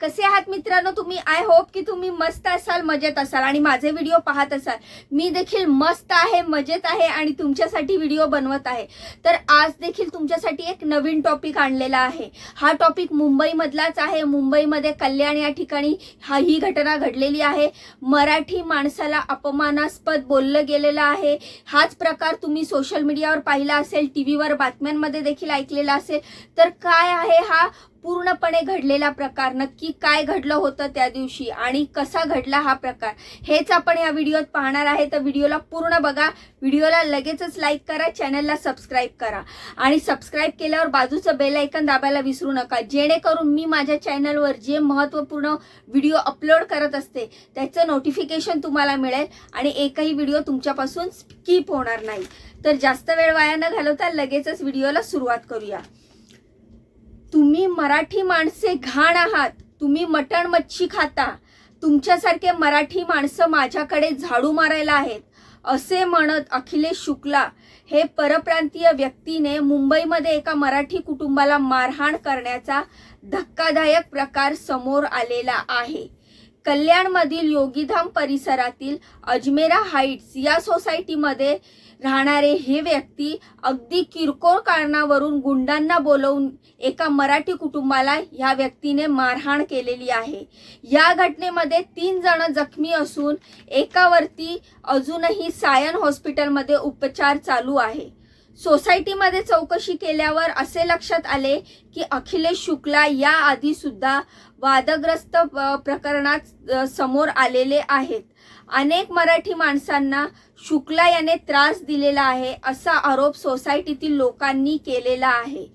कसे आहात मित्रांनो? तुम्ही आय होप की तुम्ही मस्त असाल मजेत असाल आणि माझे व्हिडिओ पाहत असाल. मी देखील मस्त आहे मजेत आहे आणि तुमच्यासाठी व्हिडिओ बनवत आहे. तर आज देखील तुमच्यासाठी एक नवीन टॉपिक आणलेला आहे. हा टॉपिक मुंबईमधलाच आहे. मुंबईमध्ये कल्याण या ठिकाणी हा ही घटना घडलेली आहे. मराठी माणसाला अपमानास्पद बोललं गेलेलं आहे. हाच प्रकार तुम्ही सोशल मीडियावर पाहिला असेल टी व्हीवर बातम्यांमध्ये देखील ऐकलेला असेल. तर काय आहे हा पूर्णपणे घडलेला प्रकार नक्की काय घडलं होतं त्या दिवशी आणि कसा घडला हा प्रकार हेच आपण या व्हिडिओत पाहणार आहे. तर व्हिडिओला पूर्ण बघा. व्हिडिओला लगेचच लाईक करा चॅनलला सबस्क्राईब करा. आणि सबस्क्राईब केल्यावर बाजूचं बेल ऐकन दाबायला विसरू नका. जेणेकरून मी माझ्या चॅनलवर जे महत्त्वपूर्ण व्हिडिओ अपलोड करत असते त्याचं नोटिफिकेशन तुम्हाला मिळेल आणि एकही व्हिडिओ तुमच्यापासून स्किप होणार नाही. तर जास्त वेळ वाया न घालवता लगेचच व्हिडिओला सुरुवात करूया. तुम्ही मराठी माणसे घाण आहात. तुम्ही मटण मच्छी खाता. तुमच्यासारखे मराठी माणसं माझ्याकडे झाडू मारायला आहेत. असे म्हणत अखिलेश शुक्ला हे परप्रांतीय व्यक्तीने मुंबईमध्ये एका मराठी कुटुंबाला मारहाण करण्याचा धक्कादायक प्रकार समोर आलेला आहे. कल्याणमधील योगीधाम परिसरातील अजमेरा हाईट्स या सोसायटीमध्ये राहणारे हे व्यक्ती अगदी किरकोळ कारणावरून गुंडांना बोलवून एका मराठी कुटुंबाला ह्या व्यक्तीने मारहाण केलेली आहे. या घटनेमध्ये तीन जण जखमी असून एकावरती अजूनही सायन हॉस्पिटलमध्ये उपचार चालू आहे. सोसायटीमध्ये चौकशी केल्यावर असे लक्षात आले की अखिलेश शुक्ला या आधी सुद्धा वादग्रस्त प्रकरणात समोर आलेले आहेत. अनेक मराठी माणसांना शुक्ला याने त्रास दिलेला आहे असा आरोप सोसायटीतील लोकांनी केलेला आहे.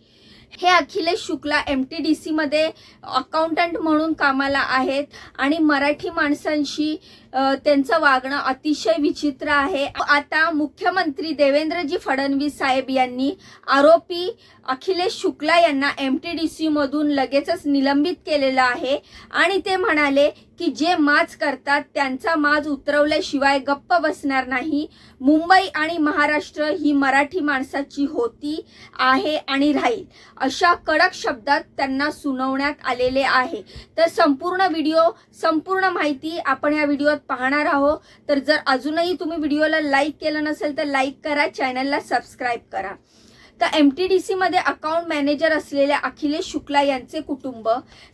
हे Akhilesh Shukla M T D सीमध्ये अकाउंटंट म्हणून कामाला आहेत आणि मराठी माणसांशी त्यांचं वागणं अतिशय विचित्र आहे. आता मुख्यमंत्री देवेंद्रजी फडणवीस साहेब यांनी आरोपी अखिलेश शुक्ला यांना एम टी डी सीमधून लगेचच निलंबित केलेलं आहे. आणि ते म्हणाले की जे माज करतात त्यांचा माज उतरवल्याशिवाय गप्प बसणार नाही. मुंबई आणि महाराष्ट्र ही मराठी माणसाची होती आहे आणि राहील. अशा कडक शब्दात त्यांना सुनावण्यात आलेले आहे. तर संपूर्ण व्हिडिओ संपूर्ण माहिती आपण या व्हिडिओत पाहणार आहो तर जर अजूनही तुम्ही व्हिडिओला लाईक केलं नसेल तर लाईक करा चॅनलला सबस्क्राईब करा. तर एम टी डी सीमध्ये अकाउंट मॅनेजर असलेल्या अखिलेश शुक्ला यांचे कुटुंब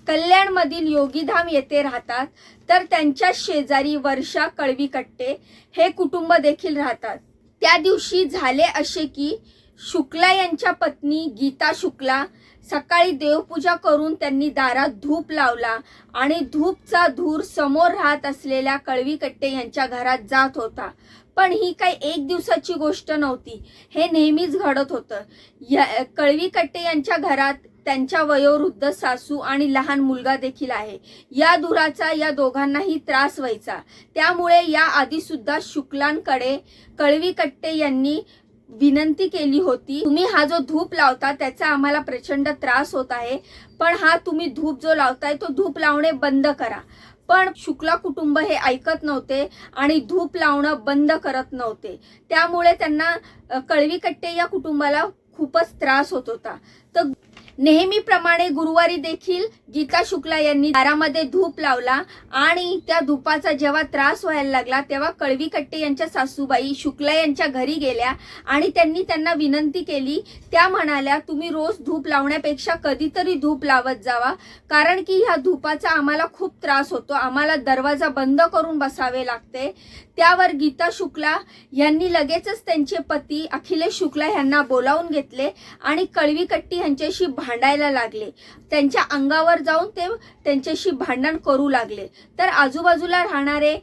कल्याणमधील योगीधाम येथे राहतात. तर त्यांच्या शेजारी वर्षा कळवी कट्टे हे कुटुंब देखील राहतात. त्या दिवशी झाले असे की शुक्ला यांच्या पत्नी गीता शुक्ला सकाळी देवपूजा करून त्यांनी दारात धूप लावला आणि धूपचा धूर समोर राहत असलेल्या कळवीकट्टे यांच्या घरात जात होता. पण ही काही एक दिवसाची गोष्ट नव्हती. हे नेहमीच घडत होतं. या कळवीकट्टे यांच्या घरात त्यांच्या वयोवृद्ध सासू आणि लहान मुलगा देखील आहे. या धुराचा या दोघांनाही त्रास व्हायचा. त्यामुळे या आधी सुद्धा शुक्लांकडे कळवीकट्टे यांनी विनंती केली होती. तुम्ही हा जो धूप लावता त्याचा आम्हाला प्रचंड त्रास होत आहे. पण हा तुम्ही धूप जो लावताय तो धूप लावणे बंद करा. पण शुक्ला कुटुंब हे ऐकत नव्हते आणि धूप लावणं बंद करत नव्हते. त्यामुळे त्यांना कळवीकट्टे या कुटुंबाला खूपच त्रास होत होता. तर नेहमीप्रमाणे गुरुवारी देखील गीता शुक्ला यांनी दारामध्ये धूप लावला आणि त्या धुपाचा जेव्हा त्रास व्हायला लागला तेव्हा कळवीकट्टे यांच्या सासूबाई शुक्ला यांच्या घरी गेल्या आणि त्यांनी त्यांना विनंती केली. त्या म्हणाल्या तुम्ही रोज धूप लावण्यापेक्षा कधीतरी धूप लावत जावा कारण की ह्या धुपाचा आम्हाला खूप त्रास होतो. आम्हाला दरवाजा बंद करून बसावे लागते. त्यावर गीता शुक्ला यांनी लगेचच त्यांचे पती अखिलेश शुक्ला यांना बोलावून घेतले आणि कळवीकट्टी यांच्याशी भांडायला लागले. त्यांच्या अंगावर जाऊन ते त्यांच्याशी भांडण करू लागले. तर आजूबाजूला राहणारे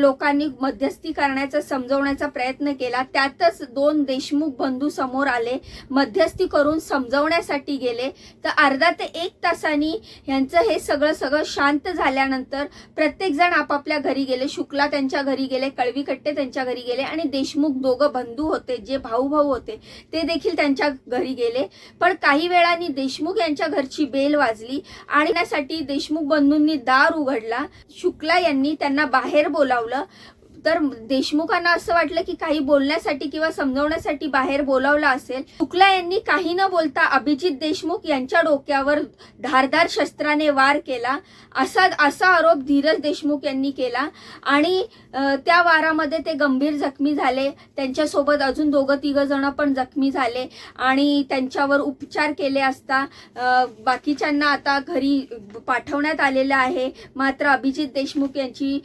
लोकांनी मध्यस्थी करण्याचा समजवण्याचा प्रयत्न केला. त्यातच दोन देशमुख बंधू समोर आले. मध्यस्थी करून समजवण्यासाठी गेले. तर अर्धा ते एक तासानी यांचं हे सगळं सगळं शांत झाल्यानंतर प्रत्येक जण आपापल्या घरी गेले. शुक्ला त्यांच्या घरी गेले कळवीकट्टे त्यांच्या घरी गेले आणि देशमुख दोघं बंधू होते जे भाऊ भाऊ होते ते देखील त्यांच्या घरी गेले. पण काही वेळाने देशमुख यांच्या घरची बेल वाजली आणि त्यासाठी देशमुख बंधूंनी दार उघडला. शुक्ला यांनी त्यांना बाहेर बोलावलं. तर देशमुखांना असं वाटलं की काही बोलण्यासाठी किंवा समजवण्यासाठी बाहेर बोलावलं असेल शुक्ला यांनी काही न बोलता अभिजित देशमुख यांच्या डोक्यावर धारदार शस्त्राने वार केला. असा असा आरोप धीरज देशमुख यांनी केला. आणि त्या वारामध्ये ते गंभीर जखमी झाले. त्यांच्यासोबत अजून दोघं तिघं जण पण जखमी झाले आणि त्यांच्यावर उपचार केले असता बाकीच्यांना आता घरी पाठवण्यात आलेलं आहे. मात्र अभिजित देशमुख यांची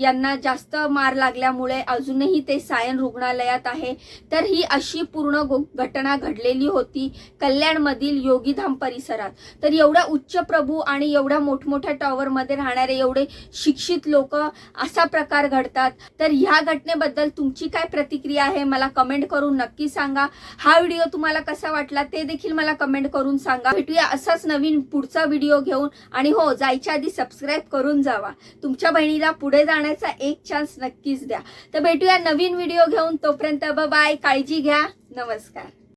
यांना जास्त मार लागल्यामुळे अजूनही ते सायन रुग्णालयात आहे. तर ही अशी पूर्ण घटना घडलेली होती कल्याणमधील योगीधाम परिसरात. तर एवढ्या उच्च प्रभू आणि एवढ्या मोठमोठ्या टॉवरमध्ये राहणारे एवढे शिक्षित लोक असा प्रकार घडतात. तर ह्या घटनेबद्दल तुमची काय प्रतिक्रिया आहे मला कमेंट करून नक्की सांगा. हा व्हिडिओ तुम्हाला कसा वाटला ते देखील मला कमेंट करून सांगा. भेटूया असाच नवीन पुढचा व्हिडिओ घेऊन. आणि हो जायच्या आधी सबस्क्राईब करून जावा. तुमच्या बहिणीला पुढे जाण्याचा एक चान्स नक्कीच द्या. तर भेटूया नवीन व्हिडिओ घेऊन. तोपर्यंत बाय काळजी घ्या. नमस्कार.